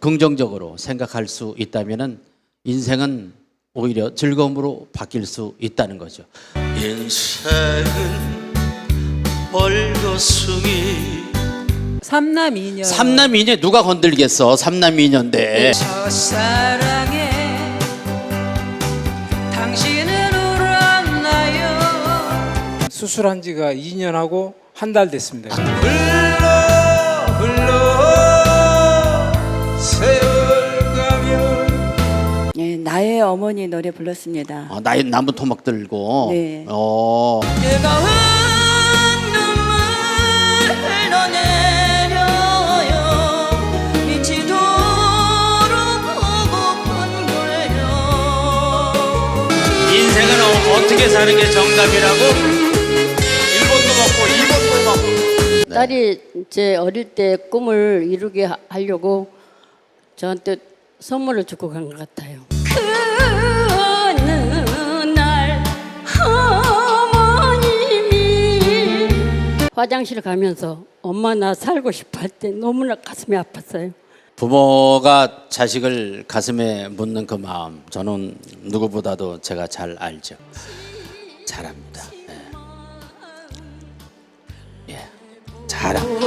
긍정적으로 생각할 수 있다면은 인생은 오히려 즐거움으로 바뀔 수 있다는 거죠. 인생은 벌거숭이 삼남 이녀. 삼남 이녀 누가 건들겠어? 삼남 이녀인데. 첫사랑에 당신은 울었나요? 수술한 지가 2년하고 한 달 됐습니다. 예, 나의 어머니 노래 불렀습니다. 어, 나의 나무 토막 들고. 네. 어. 뜨거운 눈물 흘러내려요 미치도록 보고픈 걸요 인생은 어- 어떻게 사는 게 정답이라고? 일본도 먹고 일본도 먹고. 딸이 제 어릴 때 꿈을 이루게 하- 하려고 저한테 선물을 주고 간 것 같아요. 화장실 가면서 엄마 나 살고 싶어 할 때 너무나 가슴이 아팠어요. 부모가 자식을 가슴에 묻는 그 마음 저는 누구보다도 제가 잘 알죠. 잘합니다. 예. 예. 잘합니다.